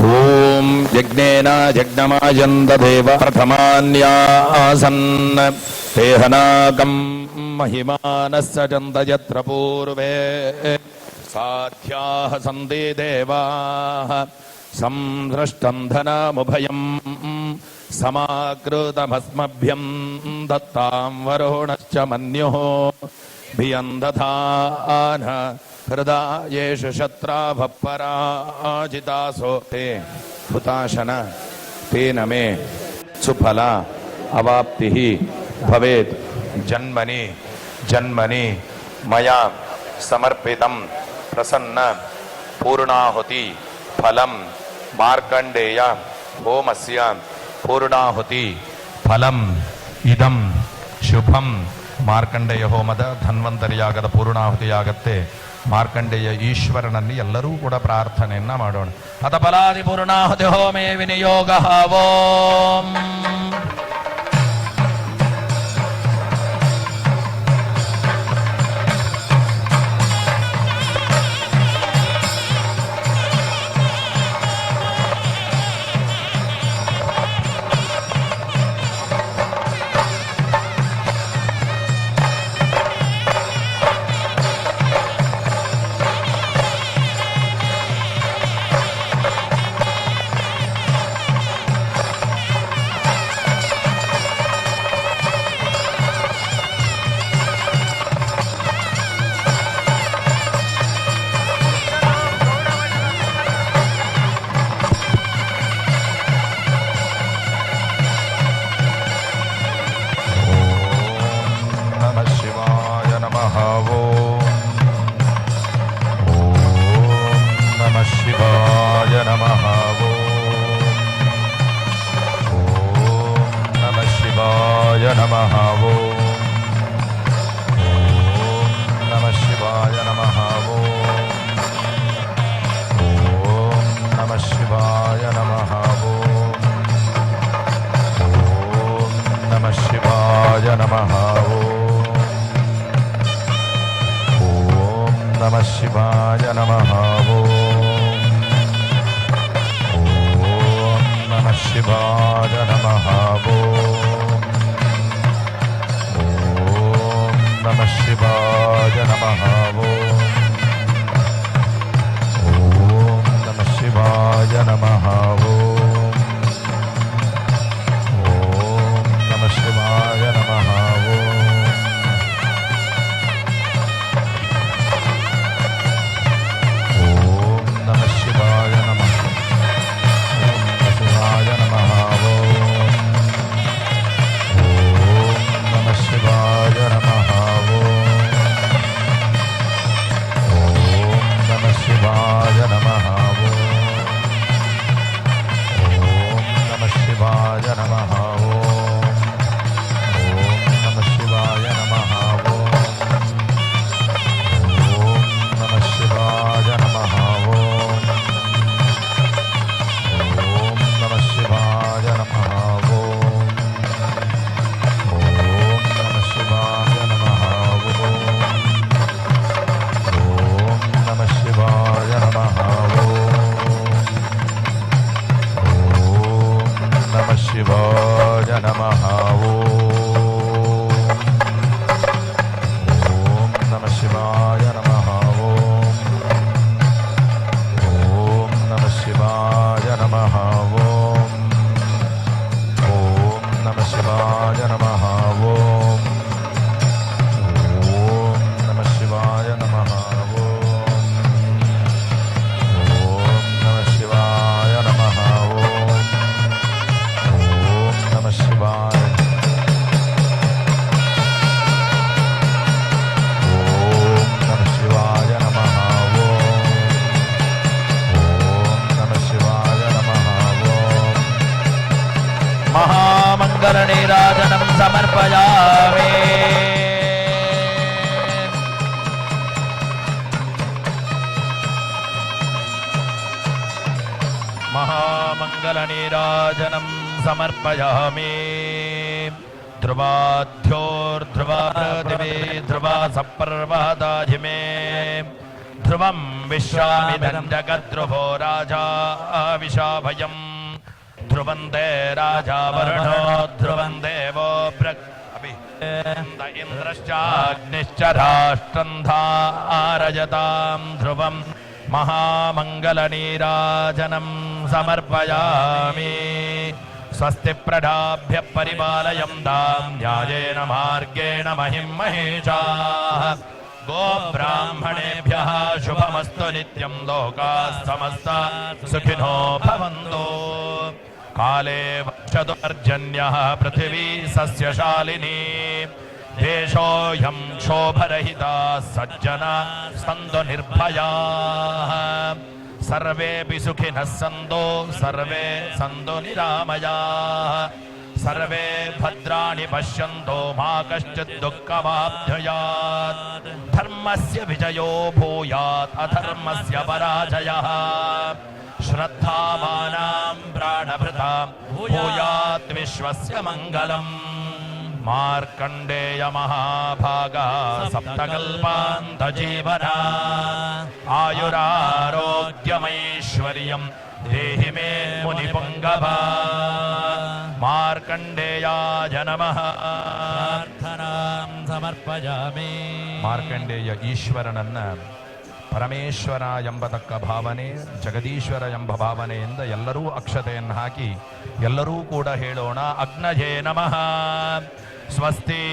ॐ यज्ञेन यज्ञमायन्ददेव प्रथमान्यासन् तेहनाकम् महिमानः स चन्दयत्र पूर्वे साध्याः सन्ति देवाः संसृष्टम् धनमुभयम् समाकृतमस्मभ्यम् दत्ताम् वरुणश्च मन्युः भियम् दधानः हृदायेषु शत्राभपराजितासो ते हुताशन, तेन मे सुफला अवाप्तिः भवेत्। जन्मनि जन्मनि, मया समर्पितं प्रसन्न, पूर्णाहुति फलं, मार्कण्डेय होमस्य पूर्णाहुति फलम् इदं शुभम्। ಮಾರ್ಕಂಡೇಯ ಹೋಮದ ಧನ್ವಂತರಿಯಾಗದ ಪೂರ್ಣಾಹುತಿಯಾಗತ್ತೆ. ಮಾರ್ಕಂಡೇಯ ಈಶ್ವರನಲ್ಲಿ ಎಲ್ಲರೂ ಕೂಡ ಪ್ರಾರ್ಥನೆಯನ್ನ ಮಾಡೋಣ. ಅಥ ಫಲಾದಿ ಪೂರ್ಣಾಹುತಿ ಹೋಮೇ ವಿನಿಯೋಗ, ಓಂ. Shiva Janamahabo Om Namah Shiva Janamahabo Om Namah Shiva Janamahabo नमः शिवाय नमः Namaha. 那么好。ராஜாவே மகாமங்கலநீராஜனம் சமர்ப்பயாமி ध्रुवाध्योर्ध्रुवा पृथिवी ध्रुवा सपर्वदाधिमे ध्रुवं विश्वामिदं जगद्रुवो राजा विशाभयम् ध्रुवं राजा वरुणो ध्रुवं देवो इन्द्रश्चाग्निश्च राष्ट्रं धारयतां ध्रुवं महामङ्गलनीराजनं समर्पयामि स्वस्ति प्रडाभ्य परिपालयं दां न्यायेन मार्गेण महिं महेशाः गोब्राह्मणेभ्यः शुभमस्तु नित्यं लोकाः समस्ता सुखिनो भवन्तु काले वक्षतु पर्जन्यः पृथिवी सस्यशालिनी। देशोऽयं सज्जना सन्तु निर्भयाः सर्वेऽपि सुखिनः सन्तो, सर्वे सन्तु निरामयाः। सर्वे भद्राणि पश्यन्तो, मा कश्चित् दुःखमाप्नुयात् धर्मस्य विजयो भूयात्, अधर्मस्य पराजयः। श्रद्धावानां विश्वस्य मङ्गलम् मार्कण्डेय महाभागा सप्तकल्पान्तजीवना आयुरारोग्यमैश्वर्यं देहि मे मुनिपुङ्गवा मार्कण्डेयाय नमः ಪ್ರಾರ್ಥನಾಂ ಸಮರ್ಪಯಾಮಿ ಮಾರ್ಕಂಡೇಯ ಈಶ್ವರನನ್ನ ಪರಮೇಶ್ವರ ಎಂಬತಕ್ಕ ಭಾವನೆ ಜಗದೀಶ್ವರ ಎಂಬ ಭಾವನೆಯಿಂದ ಎಲ್ಲರೂ ಅಕ್ಷತೆಯನ್ನು ಹಾಕಿ ಎಲ್ಲರೂ ಕೂಡ ಹೇಳೋಣ ಅಗ್ನಜೇ ನಮಃ ಸ್ವಸ್ತಿ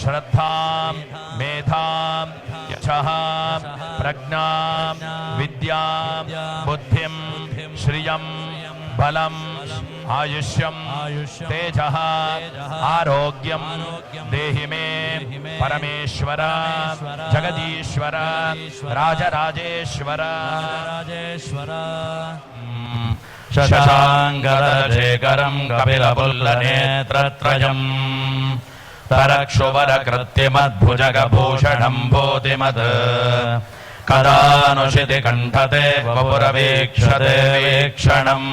ಶ್ರದ್ಧಾಂ ಮೇಧಾಂ ಯಶಃ ಪ್ರಜ್ಞಾಂ ವಿದ್ಯಾಂ ಬುದ್ಧಿಂ ಶ್ರಿಯಂ ಬಲಂ आयुष्यम तेज आरोग्यम देहि मे परमेश्वर जगदीश्वर राजराजेश्वर। राजेश्वर शशाङ्गरशेखरं कपिलपुल्लनेत्रत्रयम् तरक्षुवरकृत्तिमद्भुजगभूषणं भूतिमत्। कंठते कण्ठते वपुरवीक्षते वीक्षणम्।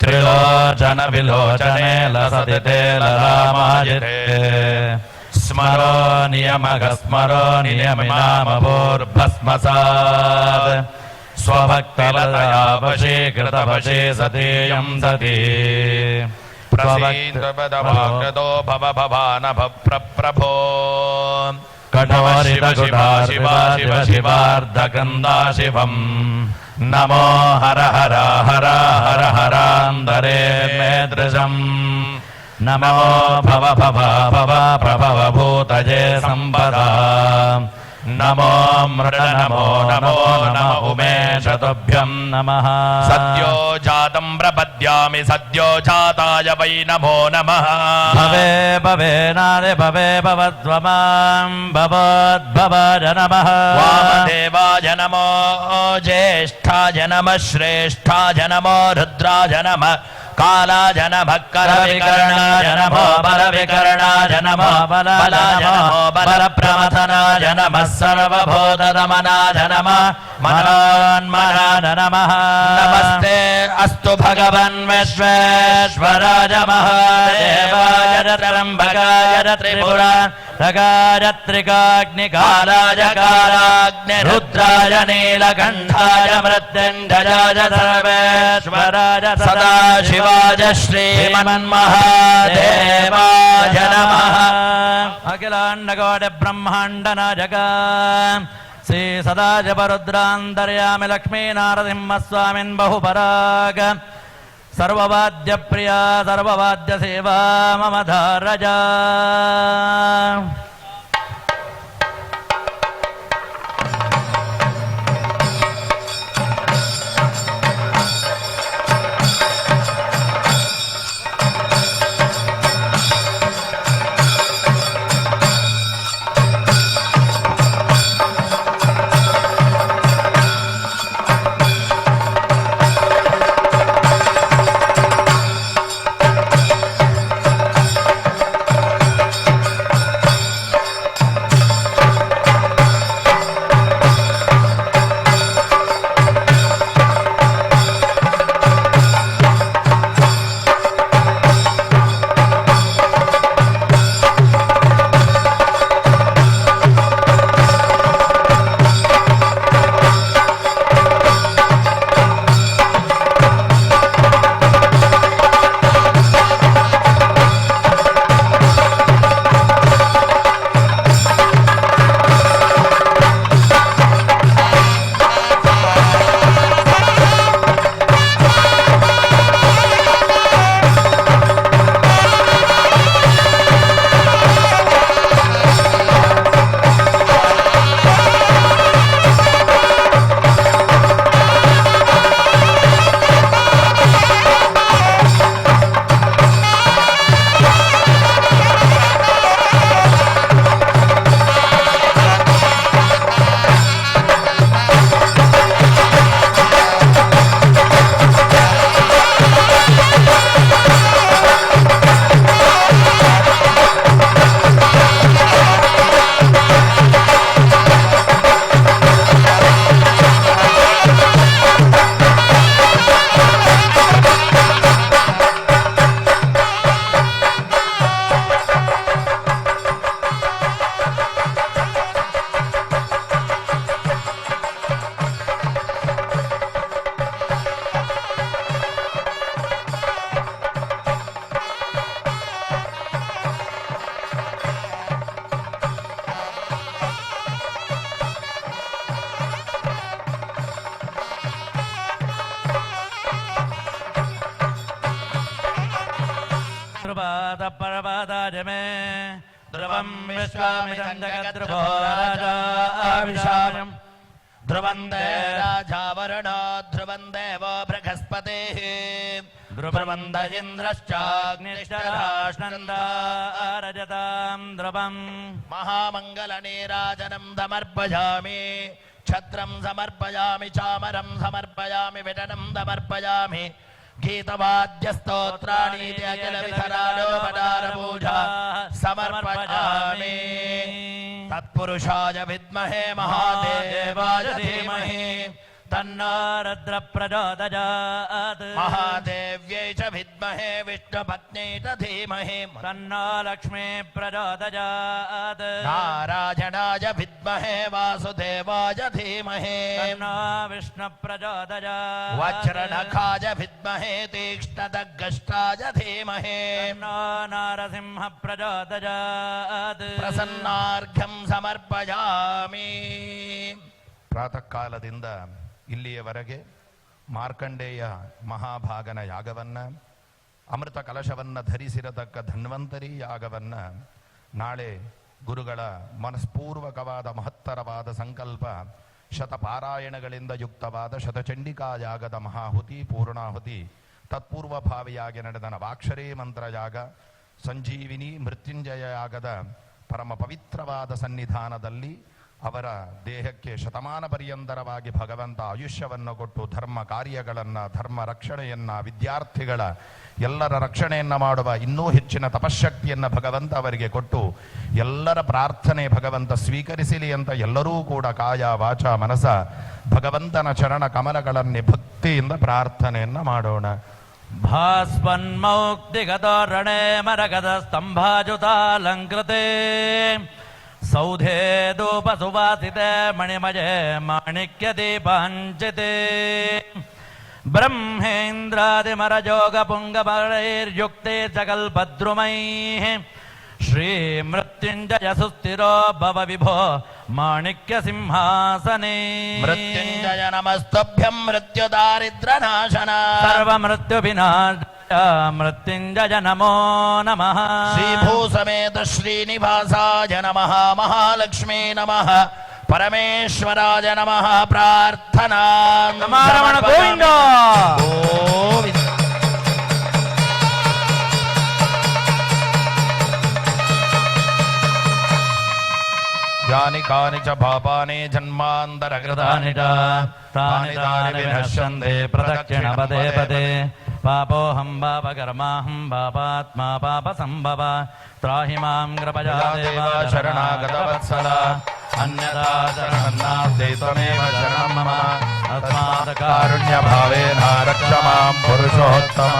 త్రిలోచన విలోచనే లసతి రామాయతే స్మరో నియమగ స్మరో నియమినామభూర్భస్మసా స్వభక్తలతయా వశీకృత వశే సతేయం సతీ ప్రసీంద్రపదమాగ్రతో భవ భవానభ ప్రభో కఠవరిత శివ శివ శివార్ధగంధా శివం नमो हर हर हर हर हरान्तरे मे दृशम् नमो भव भव भव प्रभव भूतये सम्पदा नमो मृड नमो नमो नम उमेशतुभ्यं नमः सद्यो जातं प्रपद्यामि सद्यो जाताय वै नमो नमः भवे भवे नारे भवे भवद्वमां भवद्भवाय नमः वामदेवाय नमो ज्येष्ठाय नमः श्रेष्ठाय नमो रुद्राय नमः काला जन भक्कर विकर्ण जन भो बल विकर्ण जन भो बल बला जन भो बल प्रमथना जन भः सर्वभूत दमना जन मनोन्मना नमः नमस्ते, अस्तु भगवन् विश्वेश्वराज महादेवाय त्र्यम्बकाय त्रिपुरा रगारत्रिकाग्निकालाय कालाग्निरुद्राय नीलकण्ठाय मृत्युञ्जयाय सर्वेश्वराय सदाशिव శ్రీమన్మహాదేవాయ శ్రీమన్మహాదేవాయ నమ. అఖిలాండగోడ బ్రహ్మాండ నజగా శ్రీ సదాజపరుద్రాంతర్యామి లక్ష్మీనారసింహస్వామిన్ బహుపరాగ. సర్వవాద్య ప్రియా సర్వవాద్య సేవా మమ ధారజా. ध्रुवम् विश्वामिदम् जगद्ध्रुवो राजा विशायम् ध्रुवम् राजावरणो ध्रुवम् देवो बृहस्पतिः ध्रुवम् द निश्चराष्णन्दारजताम् ध्रुवम् महामङ्गलनीराजनम् समर्पयामि छत्रम् समर्पयामि चामरम् समर्पयामि विटनम् समर्पयामि గీతవాద్యస్తోత్రాణి అఖిలవిధరాలోపదారభూజ సమర్పయామి తత్పురుషాయ విద్మహే మహాదేవాయ ధీమహి తన్నారద్ర ప్రచోదయాత్ మహాదేవ్యై చ विद्महे विष्णुपत्न्यै च धीमहि तन्नो लक्ष्मी प्रचोदयात् नारायणाय विद्महे वासुदेवाय धीमहि तन्नो विष्णु प्रचोदयात् वज्रनखाय विद्महे तीक्ष्णदग्गष्टाय धीमहि तन्नो नारसिंह प्रचोदयात् ಪ್ರಸನ್ನಾರ್ಘ್ಯಂ ಸಮರ್ಪಯಾಮಿ ಪ್ರಾತಃ ಕಾಲದಿಂದ ಇಲ್ಲಿಯವರೆಗೆ ಮಾರ್ಕಂಡೇಯ ಮಹಾಭಾಗನ ಯಾಗವನ್ನ ಅಮೃತ ಕಲಶವನ್ನು ಧರಿಸಿರತಕ್ಕ ಧನ್ವಂತರಿ ಯಾಗವನ್ನು ನಾಳೆ ಗುರುಗಳ ಮನಸ್ಪೂರ್ವಕವಾದ ಮಹತ್ತರವಾದ ಸಂಕಲ್ಪ ಶತಪಾರಾಯಣಗಳಿಂದ ಯುಕ್ತವಾದ ಶತಚಂಡಿಕಾ ಯಾಗದ ಮಹಾಹುತಿ, ಪೂರ್ಣಾಹುತಿ, ತತ್ಪೂರ್ವಭಾವಿಯಾಗಿ ನಡೆದ ನವಾಕ್ಷರೇ ಮಂತ್ರ ಯಾಗ, ಸಂಜೀವಿನಿ ಮೃತ್ಯುಂಜಯ ಯಾಗದ ಪರಮ ಪವಿತ್ರವಾದ ಸನ್ನಿಧಾನದಲ್ಲಿ ಅವರ ದೇಹಕ್ಕೆ ಶತಮಾನ ಪರ್ಯಂತರವಾಗಿ ಭಗವಂತ ಆಯುಷ್ಯವನ್ನು ಕೊಟ್ಟು ಧರ್ಮ ಕಾರ್ಯಗಳನ್ನು, ಧರ್ಮ ರಕ್ಷಣೆಯನ್ನು, ವಿದ್ಯಾರ್ಥಿಗಳ ಎಲ್ಲರ ರಕ್ಷಣೆಯನ್ನು ಮಾಡುವ ಇನ್ನೂ ಹೆಚ್ಚಿನ ತಪಶಕ್ತಿಯನ್ನು ಭಗವಂತ ಅವರಿಗೆ ಕೊಟ್ಟು ಎಲ್ಲರ ಪ್ರಾರ್ಥನೆ ಭಗವಂತ ಸ್ವೀಕರಿಸಲಿ ಅಂತ ಎಲ್ಲರೂ ಕೂಡ ಕಾಯ, ವಾಚ, ಮನಸ ಭಗವಂತನ ಚರಣ ಕಮಲಗಳನ್ನೇ ಭಕ್ತಿಯಿಂದ ಪ್ರಾರ್ಥನೆಯನ್ನು ಮಾಡೋಣ. ಭಾಸ್ಮನ್ಮೌಕ್ತಿಗತೋರಣೆ ಮರಗದ ಸ್ತಂಭಾಜುತಾಲಂಕೃತೇ. सौधेदोपसुवासिते मणिमये माणिक्यदीपाञ्चिते ब्रह्मेन्द्रादिमरयोगपुङ्गमरैर्युक्ते सकल्पद्रुमैः श्रीमृत्युञ्जय सुस्थिरो भव विभो माणिक्यसिंहासने मृत्युञ्जय नमस्तभ्यं मृत्युदारिद्रनाशना सर्वमृत्युविनाश मृत्युंजय नमो। नमः श्रीभूसमेत श्रीनिवासा नम महालक्ष्मी नम परमेश्वराय नम प्रार्थना नमः। यानि कानि च पापानि जन्मान्तरकृतानि च तानि तानि विनश्यन्ते प्रदक्षिणपदे पदे, पदे। పాపోహం పాపకర్మాహం పాపాత్మా పాప సంభవ త్రాహి మాం కృపయా దేవ శరణాగత వత్సల అన్యథా శరణం నాస్తి త్వమేవ శరణం మమ తస్మాత్ కారుణ్య రక్ష మాం పురుషోత్తమ